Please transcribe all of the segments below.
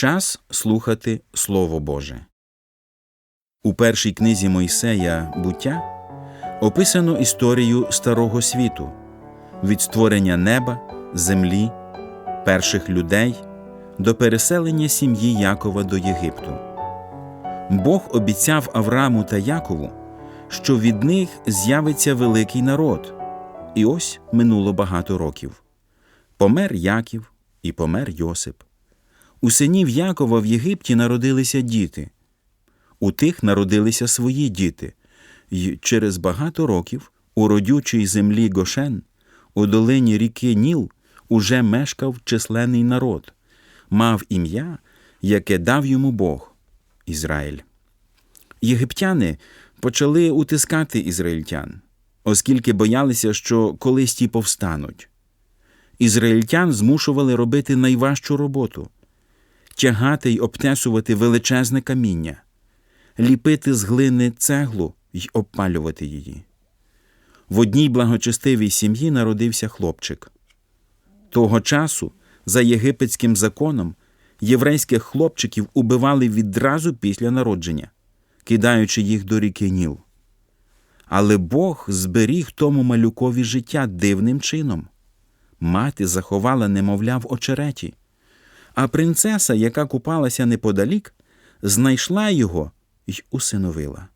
Час слухати Слово Боже. У першій книзі Мойсея Буття описано історію Старого світу від створення неба, землі, перших людей до переселення сім'ї Якова до Єгипту. Бог обіцяв Аврааму та Якову, що від них з'явиться великий народ. І ось минуло багато років. Помер Яків і помер Йосип. У синів Якова в Єгипті народилися діти. У тих народилися свої діти, й через багато років у родючій землі Гошен, у долині ріки Ніл, уже мешкав численний народ, мав ім'я, яке дав йому Бог Ізраїль. Єгиптяни почали утискати ізраїльтян, оскільки боялися, що колись ті повстануть. Ізраїльтян змушували робити найважчу роботу тягати й обтесувати величезне каміння, ліпити з глини цеглу й обпалювати її. В одній благочестивій сім'ї народився хлопчик. Того часу, за єгипетським законом, єврейських хлопчиків убивали відразу після народження, кидаючи їх до ріки Ніл. Але Бог зберіг тому малюкові життя дивним чином. Мати заховала немовля в очереті, а принцеса, яка купалася неподалік, знайшла його й усиновила.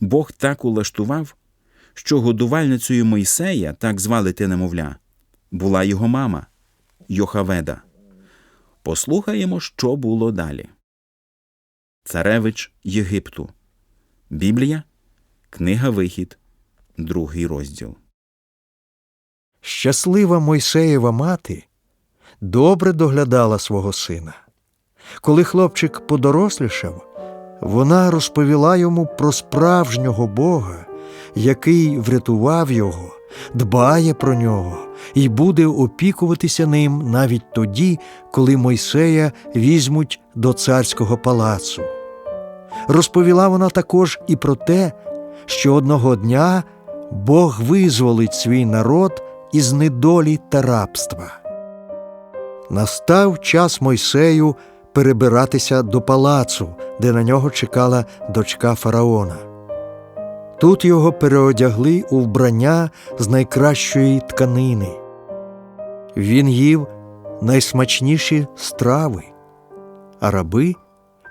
Бог так улаштував, що годувальницею Мойсея, так звали те немовля, була його мама Йохаведа. Послухаємо, що було далі. Царевич Єгипту. Біблія, Книга Вихід, другий розділ. Щаслива Мойсеєва мати добре доглядала свого сина. Коли хлопчик подорослішав, вона розповіла йому про справжнього Бога, який врятував його, дбає про нього і буде опікуватися ним навіть тоді, коли Мойсея візьмуть до царського палацу. Розповіла вона також і про те, що одного дня Бог визволить свій народ із недолі та рабства. Настав час Мойсею перебиратися до палацу, де на нього чекала дочка фараона. Тут його переодягли у вбрання з найкращої тканини. Він їв найсмачніші страви, а раби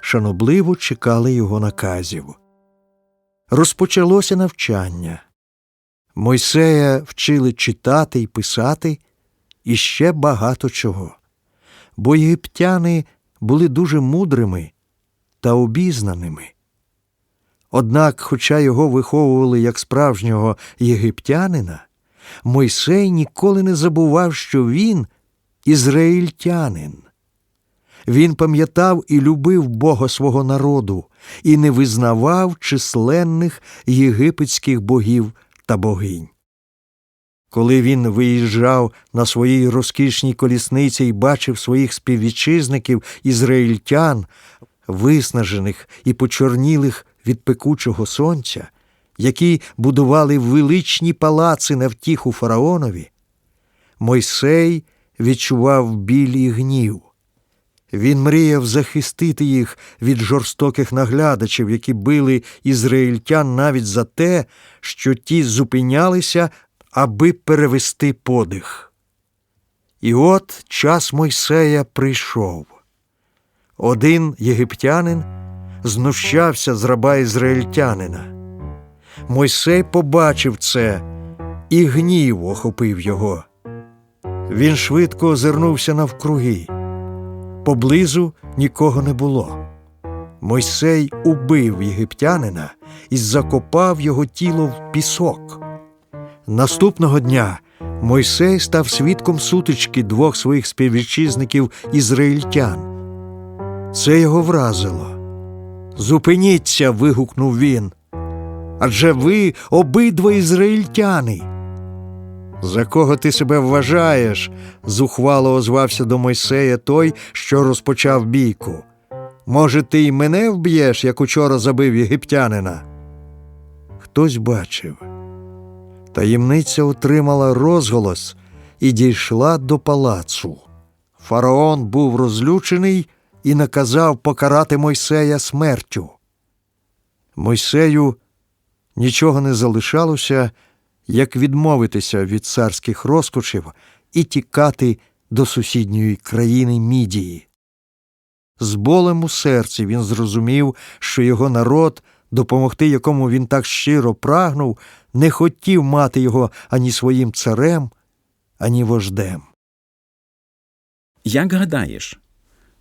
шанобливо чекали його наказів. Розпочалося навчання. Мойсея вчили читати й писати і ще багато чого, бо єгиптяни були дуже мудрими та обізнаними. Однак, хоча його виховували як справжнього єгиптянина, Мойсей ніколи не забував, що він ізраїльтянин. Він пам'ятав і любив Бога свого народу і не визнавав численних єгипетських богів та богинь. Коли він виїжджав на своїй розкішній колісниці і бачив своїх співвітчизників ізраїльтян, виснажених і почорнілих від пекучого сонця, які будували величні палаци на втіху фараонові, Мойсей відчував біль і гнів. Він мріяв захистити їх від жорстоких наглядачів, які били ізраїльтян навіть за те, що ті зупинялися, аби перевести подих. І от час Мойсея прийшов. Один єгиптянин знущався з раба ізраїльтянина. Мойсей побачив це, і гнів охопив його. Він швидко озирнувся навкруги. Поблизу нікого не було. Мойсей убив єгиптянина і закопав його тіло в пісок. Наступного дня Мойсей став свідком сутички двох своїх співвітчизників ізраїльтян. Це його вразило. Зупиніться. вигукнув він. Адже ви обидва ізраїльтяни. За кого ти себе вважаєш? зухвало озвався до Мойсея той, що розпочав бійку. Може, ти й мене вб'єш, як учора забив єгиптянина? Хтось бачив. Таємниця отримала розголос і дійшла до палацу. Фараон був розлючений, і наказав покарати Мойсея смертю. Мойсею нічого не залишалося, як відмовитися від царських розкошів і тікати до сусідньої країни Мідії. З болем у серці він зрозумів, що його народ, допомогти якому він так щиро прагнув, не хотів мати його ані своїм царем, ані вождем. Як гадаєш,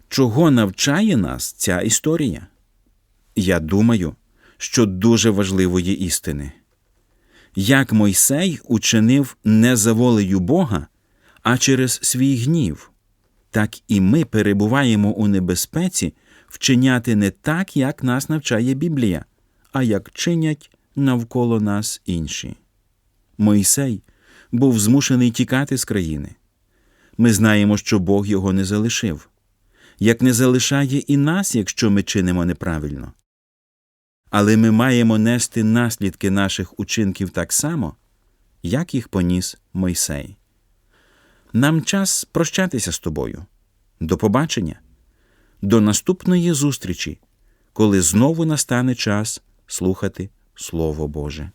чого навчає нас ця історія? Я думаю, що дуже важливої істини. Як Мойсей учинив не за волею Бога, а через свій гнів, так і ми перебуваємо у небезпеці вчиняти не так, як нас навчає Біблія, а як чинять навколо нас інші. Мойсей був змушений тікати з країни. Ми знаємо, що Бог його не залишив, як не залишає і нас, якщо ми чинимо неправильно. Але ми маємо нести наслідки наших учинків так само, як їх поніс Мойсей. Нам час прощатися з тобою. До побачення, до наступної зустрічі, коли знову настане час слухати Слово Боже.